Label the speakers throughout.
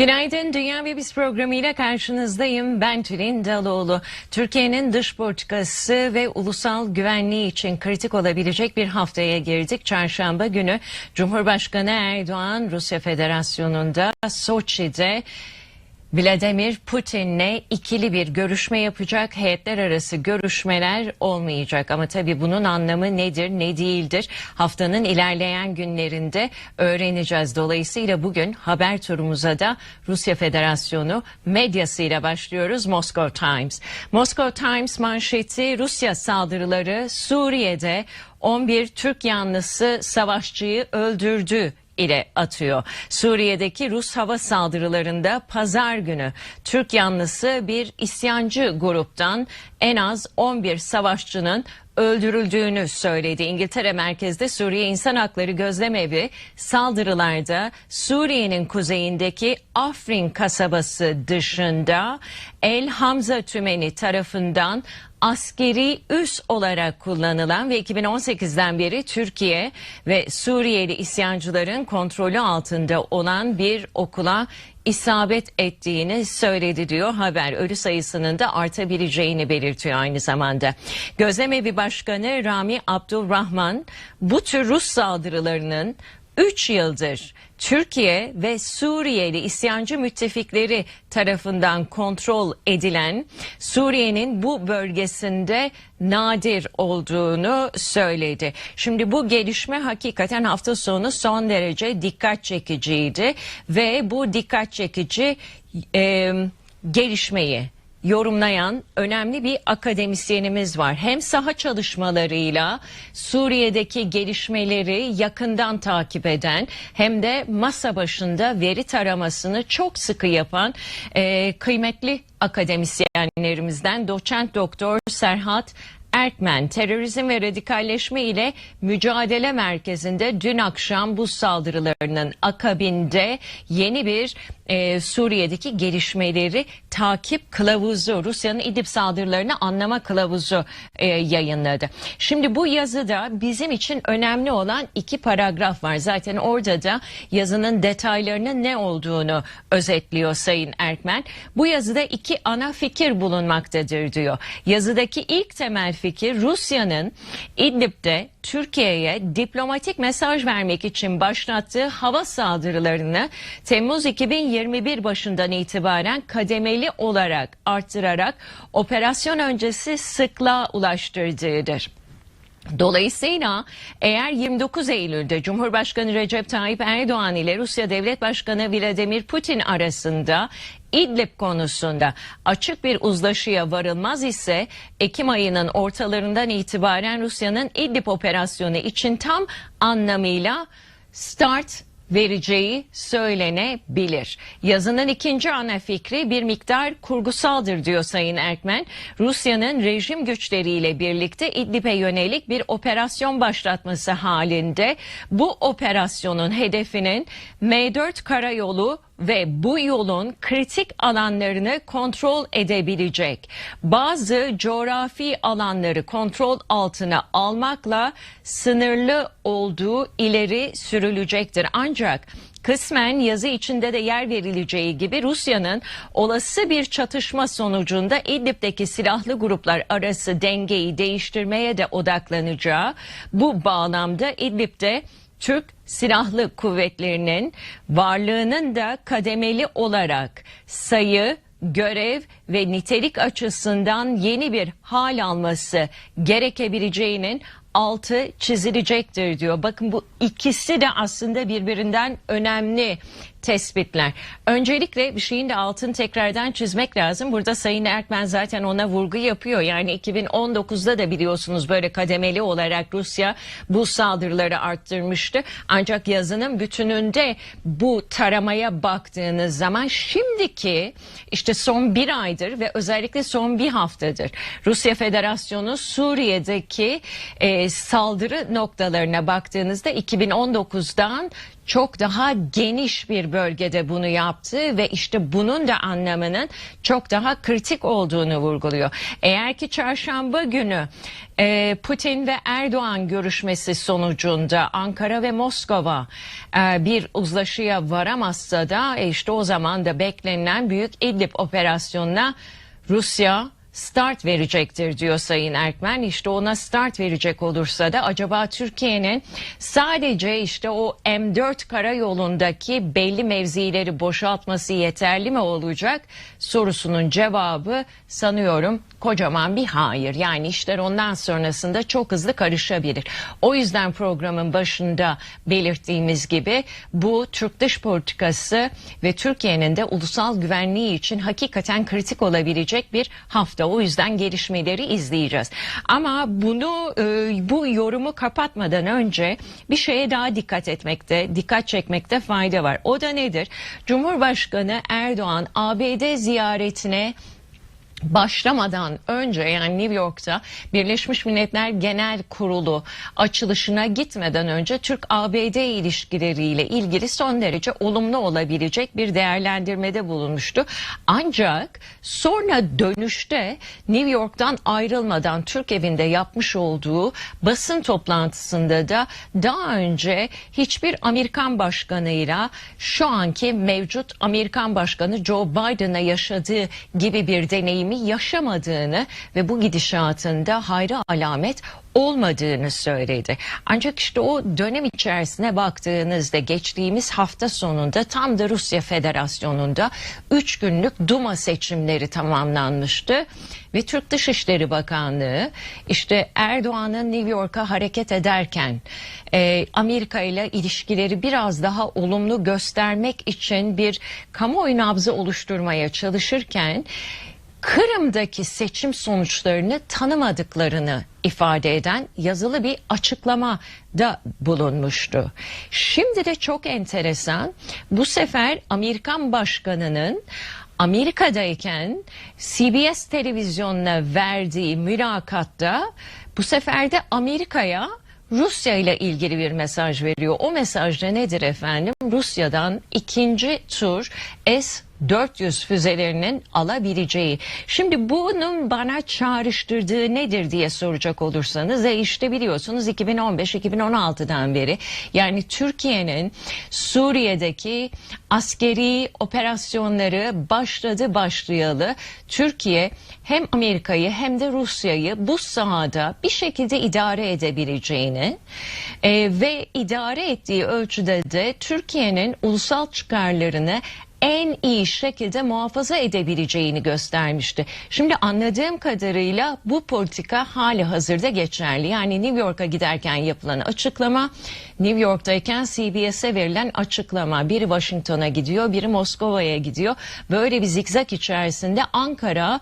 Speaker 1: Günaydın Dünya ve Biz programıyla karşınızdayım. Ben Tülin Daloğlu. Türkiye'nin dış politikası ve ulusal güvenliği için kritik olabilecek bir haftaya girdik. Çarşamba günü Cumhurbaşkanı Erdoğan Rusya Federasyonu'nda Soçi'de Vladimir Putin'le ikili bir görüşme yapacak. Heyetler arası görüşmeler olmayacak. Ama tabii bunun anlamı nedir, ne değildir? Haftanın ilerleyen günlerinde öğreneceğiz. Dolayısıyla bugün haber turumuza da Rusya Federasyonu medyasıyla başlıyoruz. Moscow Times. Moscow Times manşeti Rusya saldırıları Suriye'de 11 Türk yanlısı savaşçıyı öldürdü ile atıyor. Suriye'deki Rus hava saldırılarında pazar günü Türk yanlısı bir isyancı gruptan en az 11 savaşçının öldürüldüğünü söyledi. İngiltere merkezde Suriye İnsan Hakları Gözlemevi saldırılarda Suriye'nin kuzeyindeki Afrin kasabası dışında El Hamza Tümeni tarafından askeri üs olarak kullanılan ve 2018'den beri Türkiye ve Suriyeli isyancıların kontrolü altında olan bir okula isabet ettiğini söyledi diyor haber. Ölü sayısının da artabileceğini belirtiyor aynı zamanda. Gözlemevi Başkanı Rami Abdurrahman bu tür Rus saldırılarının 3 yıldır Türkiye ve Suriyeli isyancı müttefikleri tarafından kontrol edilen Suriye'nin bu bölgesinde nadir olduğunu söyledi. Şimdi bu gelişme hakikaten hafta sonu son derece dikkat çekiciydi ve bu dikkat çekici e, gelişmeyi yorumlayan önemli bir akademisyenimiz var. Hem saha çalışmalarıyla Suriye'deki gelişmeleri yakından takip eden hem de masa başında veri taramasını çok sıkı yapan e, kıymetli akademisyenlerimizden doçent doktor Serhat Erkmen terörizm ve radikalleşme ile mücadele merkezinde dün akşam bu saldırılarının akabinde yeni bir e, Suriye'deki gelişmeleri takip kılavuzu Rusya'nın İdlib saldırılarını anlama kılavuzu e, yayınladı. Şimdi bu yazıda bizim için önemli olan iki paragraf var. Zaten orada da yazının detaylarının ne olduğunu özetliyor Sayın Erkmen. Bu yazıda iki ana fikir bulunmaktadır diyor. Yazıdaki ilk temel fikir Rusya'nın İdlib'de Türkiye'ye diplomatik mesaj vermek için başlattığı hava saldırılarını Temmuz 2021 başından itibaren kademeli olarak arttırarak operasyon öncesi sıklığa ulaştırdığıdır. Dolayısıyla eğer 29 Eylül'de Cumhurbaşkanı Recep Tayyip Erdoğan ile Rusya Devlet Başkanı Vladimir Putin arasında İdlib konusunda açık bir uzlaşıya varılmaz ise Ekim ayının ortalarından itibaren Rusya'nın İdlib operasyonu için tam anlamıyla start vereceği söylenebilir. Yazının ikinci ana fikri bir miktar kurgusaldır diyor Sayın Erkmen. Rusya'nın rejim güçleriyle birlikte İdlib'e yönelik bir operasyon başlatması halinde bu operasyonun hedefinin M4 karayolu ve bu yolun kritik alanlarını kontrol edebilecek. Bazı coğrafi alanları kontrol altına almakla sınırlı olduğu ileri sürülecektir. Ancak kısmen yazı içinde de yer verileceği gibi Rusya'nın olası bir çatışma sonucunda İdlib'deki silahlı gruplar arası dengeyi değiştirmeye de odaklanacağı bu bağlamda İdlib'de Türk Silahlı Kuvvetleri'nin varlığının da kademeli olarak sayı, görev ve nitelik açısından yeni bir hal alması gerekebileceğinin altı çizilecektir diyor. Bakın bu ikisi de aslında birbirinden önemli tespitler. Öncelikle bir şeyin de altını tekrardan çizmek lazım. Burada Sayın Erkmen zaten ona vurgu yapıyor. Yani 2019'da da biliyorsunuz böyle kademeli olarak Rusya bu saldırıları arttırmıştı. Ancak yazının bütününde bu taramaya baktığınız zaman şimdiki işte son bir aydır ve özellikle son bir haftadır Rusya Federasyonu Suriye'deki e, saldırı noktalarına baktığınızda 2019'dan çok daha geniş bir bölgede bunu yaptı ve işte bunun da anlamının çok daha kritik olduğunu vurguluyor. Eğer ki çarşamba günü e, Putin ve Erdoğan görüşmesi sonucunda Ankara ve Moskova e, bir uzlaşıya varamazsa da e, işte o zaman da beklenilen büyük İdlib operasyonuna Rusya start verecektir diyor Sayın Erkmen. İşte ona start verecek olursa da acaba Türkiye'nin sadece işte o M4 karayolundaki belli mevzileri boşaltması yeterli mi olacak sorusunun cevabı sanıyorum kocaman bir hayır. Yani işler ondan sonrasında çok hızlı karışabilir. O yüzden programın başında belirttiğimiz gibi bu Türk dış politikası ve Türkiye'nin de ulusal güvenliği için hakikaten kritik olabilecek bir hafta. O yüzden gelişmeleri izleyeceğiz. Ama bunu e, bu yorumu kapatmadan önce bir şeye daha dikkat etmekte, dikkat çekmekte fayda var. O da nedir? Cumhurbaşkanı Erdoğan ABD ziyaretine başlamadan önce yani New York'ta Birleşmiş Milletler Genel Kurulu açılışına gitmeden önce Türk-ABD ilişkileriyle ilgili son derece olumlu olabilecek bir değerlendirmede bulunmuştu. Ancak sonra dönüşte New York'tan ayrılmadan Türk evinde yapmış olduğu basın toplantısında da daha önce hiçbir Amerikan başkanıyla şu anki mevcut Amerikan başkanı Joe Biden'a yaşadığı gibi bir deneyim yaşamadığını ve bu gidişatında hayra alamet olmadığını söyledi. Ancak işte o dönem içerisine baktığınızda geçtiğimiz hafta sonunda tam da Rusya Federasyonu'nda 3 günlük Duma seçimleri tamamlanmıştı. Ve Türk Dışişleri Bakanlığı işte Erdoğan'ın New York'a hareket ederken e, Amerika ile ilişkileri biraz daha olumlu göstermek için bir kamuoyu nabzı oluşturmaya çalışırken Kırım'daki seçim sonuçlarını tanımadıklarını ifade eden yazılı bir açıklama da bulunmuştu. Şimdi de çok enteresan bu sefer Amerikan başkanının Amerika'dayken CBS televizyonuna verdiği mülakatta bu sefer de Amerika'ya Rusya ile ilgili bir mesaj veriyor. O mesajda nedir efendim? Rusya'dan ikinci tur S 400 füzelerinin alabileceği. Şimdi bunun bana çağrıştırdığı nedir diye soracak olursanız e işte biliyorsunuz 2015-2016'dan beri yani Türkiye'nin Suriye'deki askeri operasyonları başladı başlayalı Türkiye hem Amerika'yı hem de Rusya'yı bu sahada bir şekilde idare edebileceğini e, ve idare ettiği ölçüde de Türkiye'nin ulusal çıkarlarını en iyi şekilde muhafaza edebileceğini göstermişti. Şimdi anladığım kadarıyla bu politika hali hazırda geçerli. Yani New York'a giderken yapılan açıklama, New York'tayken CBS'e verilen açıklama. Biri Washington'a gidiyor, biri Moskova'ya gidiyor. Böyle bir zikzak içerisinde Ankara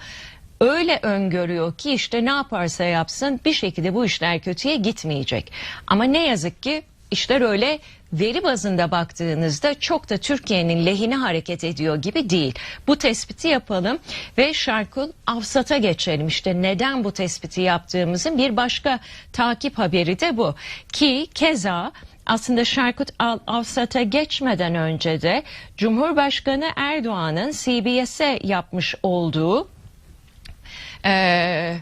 Speaker 1: öyle öngörüyor ki işte ne yaparsa yapsın bir şekilde bu işler kötüye gitmeyecek. Ama ne yazık ki işler öyle veri bazında baktığınızda çok da Türkiye'nin lehine hareket ediyor gibi değil. Bu tespiti yapalım ve Şarkul Avsat'a geçelim. İşte neden bu tespiti yaptığımızın bir başka takip haberi de bu. Ki keza aslında Şarkut Avsat'a geçmeden önce de Cumhurbaşkanı Erdoğan'ın CBS'e yapmış olduğu e,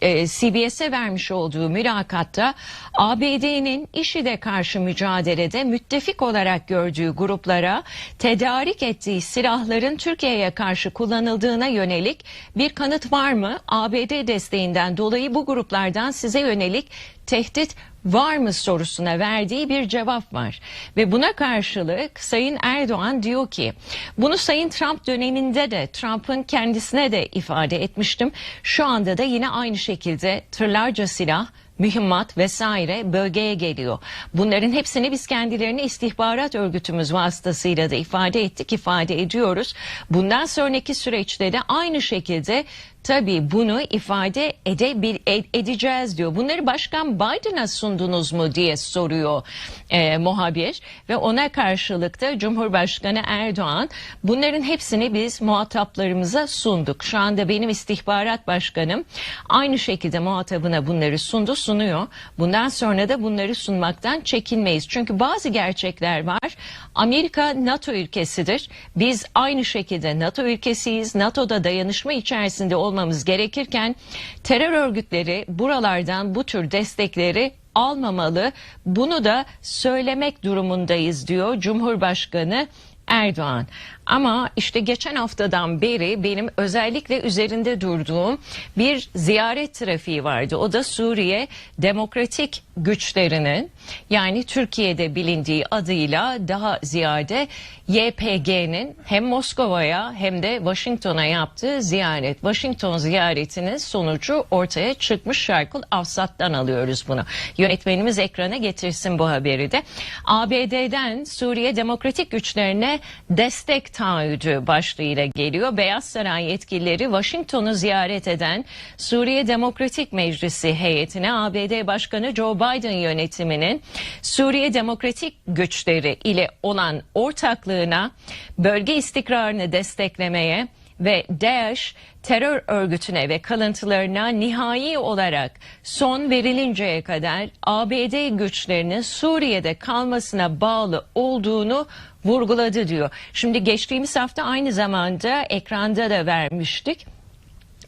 Speaker 1: e, CBS'e vermiş olduğu mülakatta ABD'nin IŞİD'e karşı mücadelede müttefik olarak gördüğü gruplara tedarik ettiği silahların Türkiye'ye karşı kullanıldığına yönelik bir kanıt var mı? ABD desteğinden dolayı bu gruplardan size yönelik tehdit var mı sorusuna verdiği bir cevap var. Ve buna karşılık Sayın Erdoğan diyor ki bunu Sayın Trump döneminde de Trump'ın kendisine de ifade etmiştim. Şu anda da yine aynı şekilde tırlarca silah mühimmat vesaire bölgeye geliyor. Bunların hepsini biz kendilerini istihbarat örgütümüz vasıtasıyla da ifade ettik, ifade ediyoruz. Bundan sonraki süreçte de aynı şekilde tabii bunu ifade edebil, ed- edeceğiz diyor. Bunları Başkan Biden'a sundunuz mu diye soruyor e, muhabir ve ona karşılık da Cumhurbaşkanı Erdoğan bunların hepsini biz muhataplarımıza sunduk. Şu anda benim istihbarat başkanım aynı şekilde muhatabına bunları sundu sunuyor. Bundan sonra da bunları sunmaktan çekinmeyiz. Çünkü bazı gerçekler var. Amerika NATO ülkesidir. Biz aynı şekilde NATO ülkesiyiz. NATO'da dayanışma içerisinde olmamız gerekirken terör örgütleri buralardan bu tür destekleri almamalı. Bunu da söylemek durumundayız diyor Cumhurbaşkanı Erdoğan. Ama işte geçen haftadan beri benim özellikle üzerinde durduğum bir ziyaret trafiği vardı. O da Suriye Demokratik Güçlerinin yani Türkiye'de bilindiği adıyla daha ziyade YPG'nin hem Moskova'ya hem de Washington'a yaptığı ziyaret. Washington ziyaretinin sonucu ortaya çıkmış Şarkul Avsat'tan alıyoruz bunu. Yönetmenimiz ekrana getirsin bu haberi de. ABD'den Suriye Demokratik Güçlerine destek taahhüdü başlığıyla geliyor. Beyaz Saray yetkilileri Washington'u ziyaret eden Suriye Demokratik Meclisi heyetine ABD Başkanı Joe Biden yönetiminin Suriye Demokratik Güçleri ile olan ortaklığına, bölge istikrarını desteklemeye ve DAEŞ terör örgütüne ve kalıntılarına nihai olarak son verilinceye kadar ABD güçlerinin Suriye'de kalmasına bağlı olduğunu vurguladı diyor. Şimdi geçtiğimiz hafta aynı zamanda ekranda da vermiştik.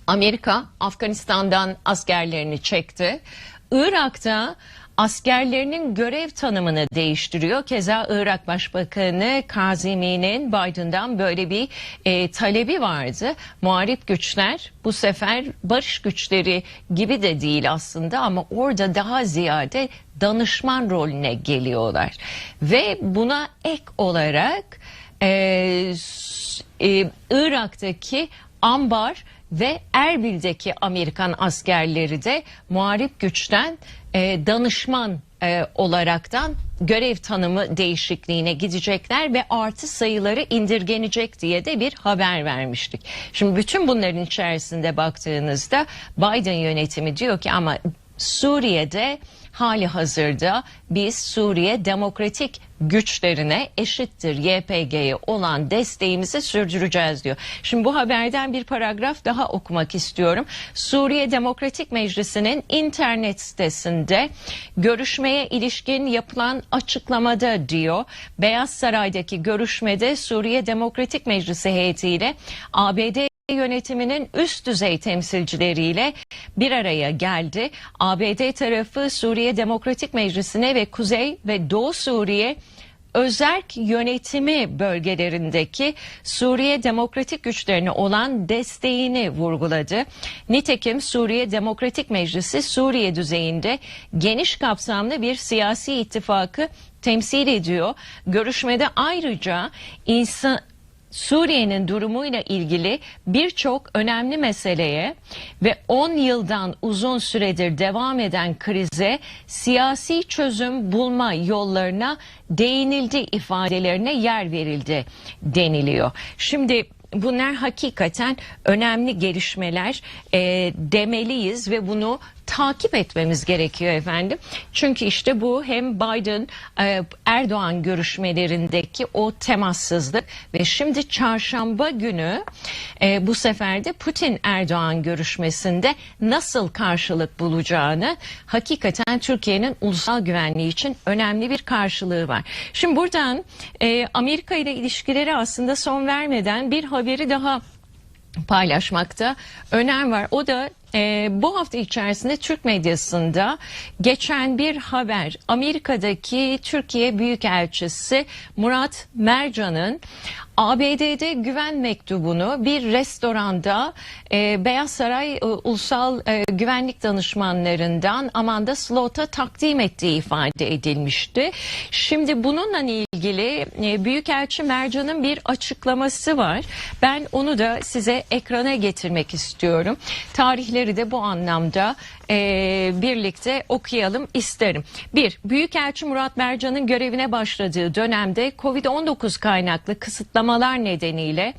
Speaker 1: Amerika Afganistan'dan askerlerini çekti. Irak'ta askerlerinin görev tanımını değiştiriyor. Keza Irak Başbakanı Kazimi'nin Biden'dan böyle bir e, talebi vardı. Muharip güçler bu sefer barış güçleri gibi de değil aslında ama orada daha ziyade danışman rolüne geliyorlar. Ve buna ek olarak e, e, Irak'taki Ambar ve Erbil'deki Amerikan askerleri de muharip güçten e, danışman e, olaraktan görev tanımı değişikliğine gidecekler ve artı sayıları indirgenecek diye de bir haber vermiştik. Şimdi bütün bunların içerisinde baktığınızda Biden yönetimi diyor ki ama Suriye'de hali hazırda biz Suriye demokratik güçlerine eşittir YPG'ye olan desteğimizi sürdüreceğiz diyor. Şimdi bu haberden bir paragraf daha okumak istiyorum. Suriye Demokratik Meclisi'nin internet sitesinde görüşmeye ilişkin yapılan açıklamada diyor. Beyaz Saray'daki görüşmede Suriye Demokratik Meclisi heyetiyle ABD yönetiminin üst düzey temsilcileriyle bir araya geldi. ABD tarafı Suriye Demokratik Meclisi'ne ve Kuzey ve Doğu Suriye özerk yönetimi bölgelerindeki Suriye Demokratik güçlerine olan desteğini vurguladı. Nitekim Suriye Demokratik Meclisi Suriye düzeyinde geniş kapsamlı bir siyasi ittifakı temsil ediyor. Görüşmede ayrıca insan Suriye'nin durumuyla ilgili birçok önemli meseleye ve 10 yıldan uzun süredir devam eden krize siyasi çözüm bulma yollarına değinildi ifadelerine yer verildi deniliyor. Şimdi bunlar hakikaten önemli gelişmeler e, demeliyiz ve bunu takip etmemiz gerekiyor efendim. Çünkü işte bu hem Biden e, Erdoğan görüşmelerindeki o temassızlık ve şimdi çarşamba günü e, bu sefer de Putin Erdoğan görüşmesinde nasıl karşılık bulacağını hakikaten Türkiye'nin ulusal güvenliği için önemli bir karşılığı var. Şimdi buradan e, Amerika ile ilişkileri aslında son vermeden bir haberi daha paylaşmakta önem var. O da e, bu hafta içerisinde Türk medyasında geçen bir haber. Amerika'daki Türkiye Büyükelçisi Murat Mercan'ın ABD'de güven mektubunu bir restoranda e, Beyaz Saray e, Ulusal e, Güvenlik Danışmanlarından Amanda Slott'a takdim ettiği ifade edilmişti. Şimdi bununla ilgili e, Büyükelçi Mercan'ın bir açıklaması var. Ben onu da size ekrana getirmek istiyorum. Tarihleri de bu anlamda e, birlikte okuyalım isterim. Bir, Büyükelçi Murat Mercan'ın görevine başladığı dönemde Covid-19 kaynaklı kısıtlama kısıtlamalar nedeniyle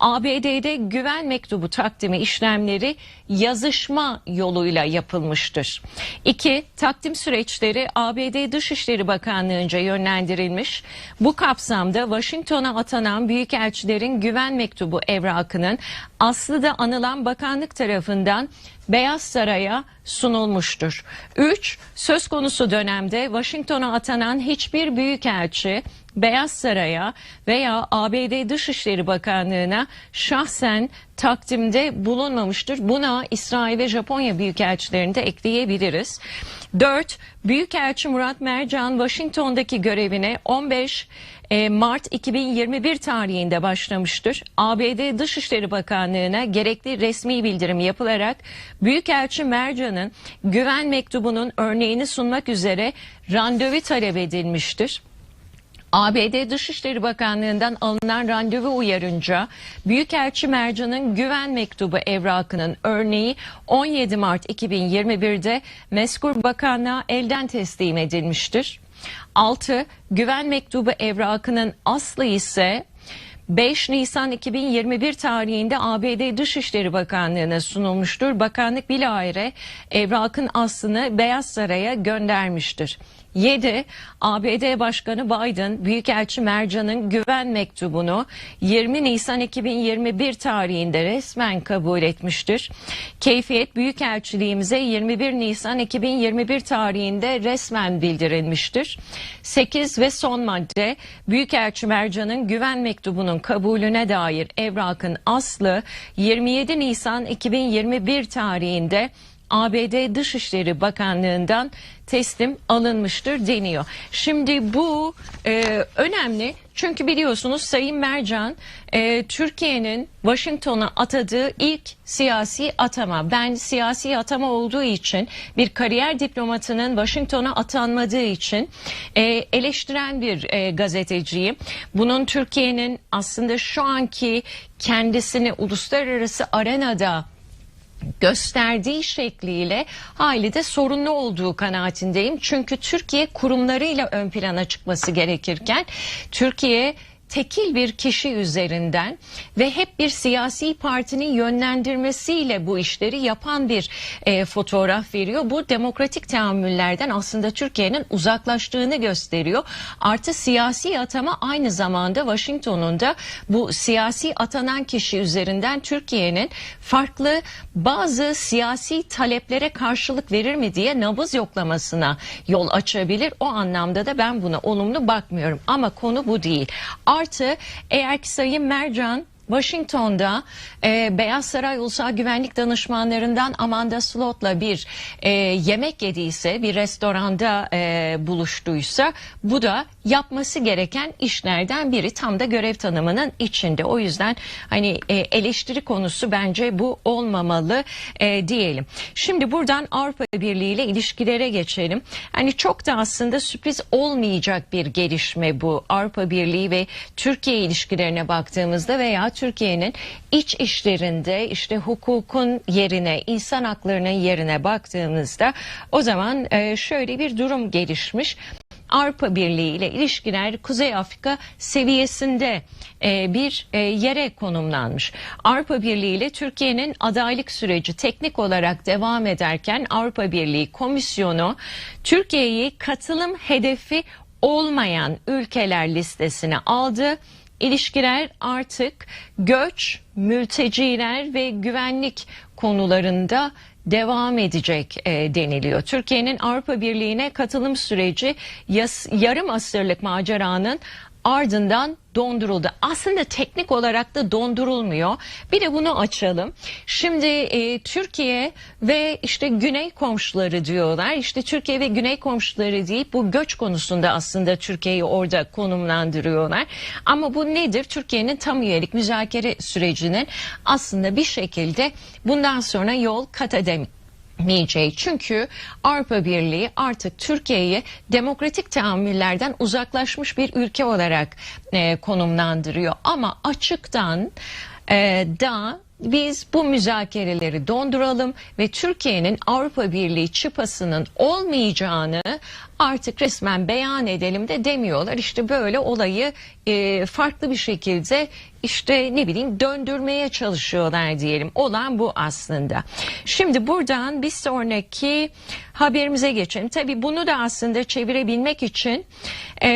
Speaker 1: ABD'de güven mektubu takdimi işlemleri yazışma yoluyla yapılmıştır. İki, takdim süreçleri ABD Dışişleri Bakanlığı'nca yönlendirilmiş. Bu kapsamda Washington'a atanan büyükelçilerin güven mektubu evrakının aslı da anılan bakanlık tarafından Beyaz Saray'a sunulmuştur. 3. Söz konusu dönemde Washington'a atanan hiçbir büyükelçi Beyaz Saray'a veya ABD Dışişleri Bakanlığı'na şahsen takdimde bulunmamıştır. Buna İsrail ve Japonya büyükelçilerini de ekleyebiliriz. 4. Büyükelçi Murat Mercan Washington'daki görevine 15 e, Mart 2021 tarihinde başlamıştır. ABD Dışişleri Bakanlığı'na gerekli resmi bildirim yapılarak Büyükelçi Mercan'ın güven mektubunun örneğini sunmak üzere randevu talep edilmiştir. ABD Dışişleri Bakanlığı'ndan alınan randevu uyarınca Büyükelçi Mercan'ın güven mektubu evrakının örneği 17 Mart 2021'de Meskur Bakanlığa elden teslim edilmiştir. 6. Güven mektubu evrakının aslı ise 5 Nisan 2021 tarihinde ABD Dışişleri Bakanlığı'na sunulmuştur. Bakanlık bilahare evrakın aslını Beyaz Saray'a göndermiştir. 7. ABD Başkanı Biden Büyükelçi Mercan'ın güven mektubunu 20 Nisan 2021 tarihinde resmen kabul etmiştir. Keyfiyet Büyükelçiliğimize 21 Nisan 2021 tarihinde resmen bildirilmiştir. 8 ve son madde Büyükelçi Mercan'ın güven mektubunun kabulüne dair evrakın aslı 27 Nisan 2021 tarihinde ABD Dışişleri Bakanlığı'ndan teslim alınmıştır deniyor. Şimdi bu e, önemli çünkü biliyorsunuz Sayın Mercan e, Türkiye'nin Washington'a atadığı ilk siyasi atama. Ben siyasi atama olduğu için bir kariyer diplomatının Washington'a atanmadığı için e, eleştiren bir e, gazeteciyim. Bunun Türkiye'nin aslında şu anki kendisini uluslararası arenada gösterdiği şekliyle hayli de sorunlu olduğu kanaatindeyim. Çünkü Türkiye kurumlarıyla ön plana çıkması gerekirken Türkiye tekil bir kişi üzerinden ve hep bir siyasi partinin yönlendirmesiyle bu işleri yapan bir e, fotoğraf veriyor. Bu demokratik teamüllerden aslında Türkiye'nin uzaklaştığını gösteriyor. Artı siyasi atama aynı zamanda Washington'un da bu siyasi atanan kişi üzerinden Türkiye'nin farklı bazı siyasi taleplere karşılık verir mi diye nabız yoklamasına yol açabilir. O anlamda da ben buna olumlu bakmıyorum. Ama konu bu değil. Eğer ki Sayın Mercan Washington'da e, Beyaz Saray Ulusal Güvenlik Danışmanlarından Amanda Slott'la bir e, yemek yediyse, bir restoranda e, buluştuysa bu da yapması gereken işlerden biri. Tam da görev tanımının içinde. O yüzden hani e, eleştiri konusu bence bu olmamalı e, diyelim. Şimdi buradan Avrupa Birliği ile ilişkilere geçelim. Hani çok da aslında sürpriz olmayacak bir gelişme bu. Avrupa Birliği ve Türkiye ilişkilerine baktığımızda veya Türkiye'nin iç işlerinde işte hukukun yerine, insan haklarının yerine baktığımızda o zaman e, şöyle bir durum gelişmiş. Avrupa Birliği ile ilişkiler Kuzey Afrika seviyesinde e, bir e, yere konumlanmış. Avrupa Birliği ile Türkiye'nin adaylık süreci teknik olarak devam ederken Avrupa Birliği Komisyonu Türkiye'yi katılım hedefi olmayan ülkeler listesine aldı. İlişkiler artık göç, mülteciler ve güvenlik konularında devam edecek e, deniliyor. Türkiye'nin Avrupa Birliği'ne katılım süreci yas, yarım asırlık maceranın ardından donduruldu. Aslında teknik olarak da dondurulmuyor. Bir de bunu açalım. Şimdi e, Türkiye ve işte güney komşuları diyorlar. İşte Türkiye ve güney komşuları deyip bu göç konusunda aslında Türkiye'yi orada konumlandırıyorlar. Ama bu nedir? Türkiye'nin tam üyelik müzakere sürecinin aslında bir şekilde bundan sonra yol kat edemeyecek etmeyeceği. Çünkü Avrupa Birliği artık Türkiye'yi demokratik tahammüllerden uzaklaşmış bir ülke olarak e, konumlandırıyor. Ama açıktan e, da biz bu müzakereleri donduralım ve Türkiye'nin Avrupa Birliği çıpasının olmayacağını artık resmen beyan edelim de demiyorlar. İşte böyle olayı e, farklı bir şekilde işte ne bileyim döndürmeye çalışıyorlar diyelim. Olan bu aslında. Şimdi buradan bir sonraki haberimize geçelim. Tabii bunu da aslında çevirebilmek için e,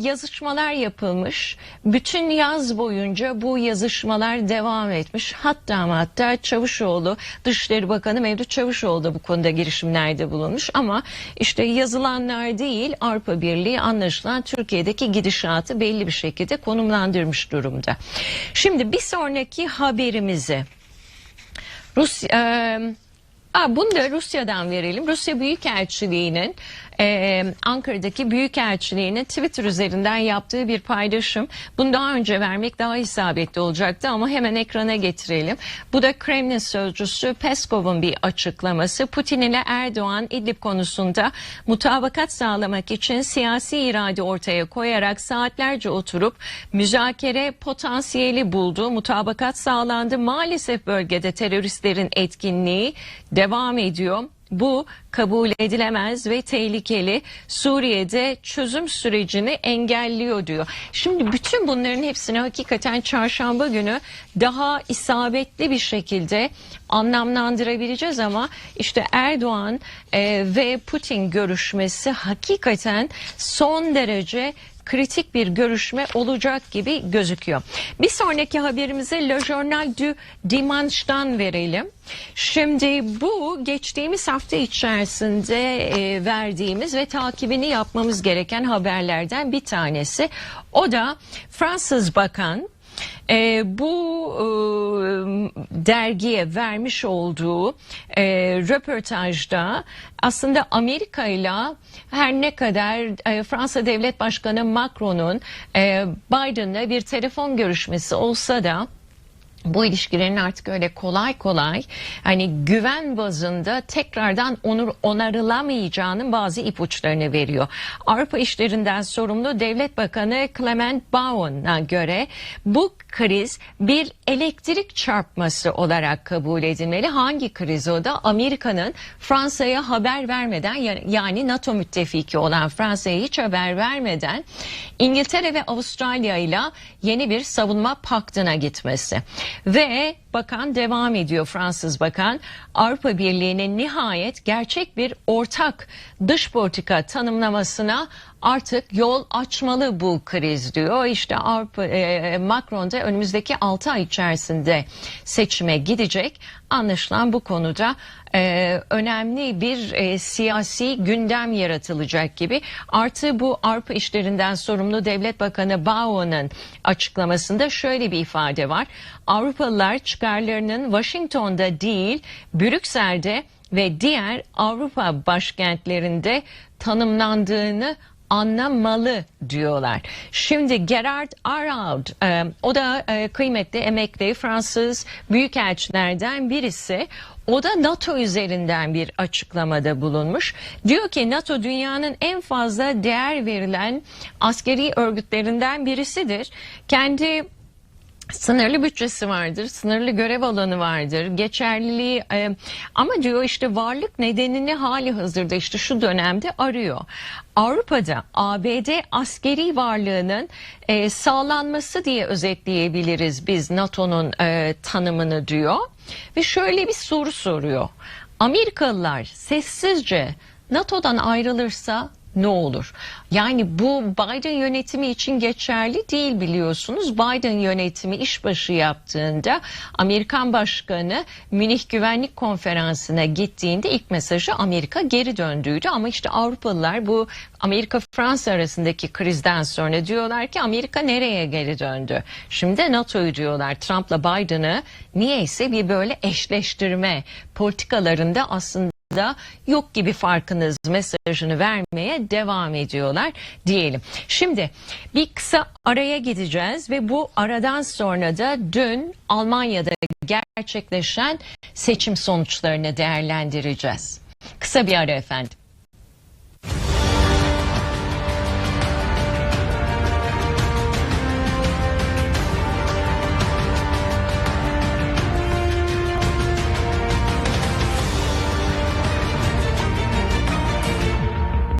Speaker 1: yazışmalar yapılmış. Bütün yaz boyunca bu yazışmalar devam etmiş. Hatta ama hatta Çavuşoğlu, Dışişleri Bakanı Mevlüt Çavuşoğlu da bu konuda girişimlerde bulunmuş. Ama işte yazılanlar değil Avrupa Birliği anlaşılan Türkiye'deki gidişatı belli bir şekilde konumlandırmış durumda. Şimdi bir sonraki haberimizi Rusya e, Aa, bunu da Rusya'dan verelim. Rusya Büyükelçiliği'nin e, Ankara'daki Büyükelçiliği'nin Twitter üzerinden yaptığı bir paylaşım. Bunu daha önce vermek daha isabetli olacaktı ama hemen ekrana getirelim. Bu da Kremlin sözcüsü Peskov'un bir açıklaması. Putin ile Erdoğan İdlib konusunda mutabakat sağlamak için siyasi irade ortaya koyarak saatlerce oturup müzakere potansiyeli buldu. Mutabakat sağlandı. Maalesef bölgede teröristlerin etkinliği devam ediyor. Bu kabul edilemez ve tehlikeli. Suriye'de çözüm sürecini engelliyor diyor. Şimdi bütün bunların hepsini hakikaten çarşamba günü daha isabetli bir şekilde anlamlandırabileceğiz ama işte Erdoğan e, ve Putin görüşmesi hakikaten son derece kritik bir görüşme olacak gibi gözüküyor. Bir sonraki haberimize Le Journal du Dimanche'dan verelim. Şimdi bu geçtiğimiz hafta içerisinde e, verdiğimiz ve takibini yapmamız gereken haberlerden bir tanesi. O da Fransız Bakan e, bu e, dergiye vermiş olduğu e, röportajda aslında Amerika ile her ne kadar e, Fransa Devlet Başkanı Macron'un e, Biden'la bir telefon görüşmesi olsa da bu ilişkilerin artık öyle kolay kolay hani güven bazında tekrardan onur onarılamayacağının bazı ipuçlarını veriyor. Avrupa işlerinden sorumlu Devlet Bakanı Clement Bowen'a göre bu kriz bir elektrik çarpması olarak kabul edilmeli. Hangi kriz o da? Amerika'nın Fransa'ya haber vermeden yani NATO müttefiki olan Fransa'ya hiç haber vermeden İngiltere ve Avustralya ile yeni bir savunma paktına gitmesi. Ve bakan devam ediyor Fransız bakan Avrupa Birliği'nin nihayet gerçek bir ortak dış politika tanımlamasına artık yol açmalı bu kriz diyor. İşte Avrupa e, Macron da önümüzdeki 6 ay içerisinde seçime gidecek. Anlaşılan bu konuda e, önemli bir e, siyasi gündem yaratılacak gibi. Artı bu Avrupa işlerinden sorumlu Devlet Bakanı Bao'nun açıklamasında şöyle bir ifade var. Avrupalılar çıkarlarının Washington'da değil Brüksel'de ve diğer Avrupa başkentlerinde tanımlandığını anlamalı diyorlar. Şimdi Gerard Araud e, o da e, kıymetli emekli Fransız büyükelçilerden birisi. O da NATO üzerinden bir açıklamada bulunmuş. Diyor ki NATO dünyanın en fazla değer verilen askeri örgütlerinden birisidir. Kendi Sınırlı bütçesi vardır, sınırlı görev alanı vardır, geçerliliği e, ama diyor işte varlık nedenini hali hazırda işte şu dönemde arıyor. Avrupa'da ABD askeri varlığının e, sağlanması diye özetleyebiliriz biz NATO'nun e, tanımını diyor ve şöyle bir soru soruyor. Amerikalılar sessizce NATO'dan ayrılırsa ne olur? Yani bu Biden yönetimi için geçerli değil biliyorsunuz. Biden yönetimi işbaşı yaptığında Amerikan Başkanı Münih Güvenlik Konferansı'na gittiğinde ilk mesajı Amerika geri döndüydü. Ama işte Avrupalılar bu Amerika-Fransa arasındaki krizden sonra diyorlar ki Amerika nereye geri döndü? Şimdi NATO'yu diyorlar. Trump'la Biden'ı niyeyse bir böyle eşleştirme politikalarında aslında da yok gibi farkınız mesajını vermeye devam ediyorlar diyelim. Şimdi bir kısa araya gideceğiz ve bu aradan sonra da dün Almanya'da gerçekleşen seçim sonuçlarını değerlendireceğiz. Kısa bir ara efendim.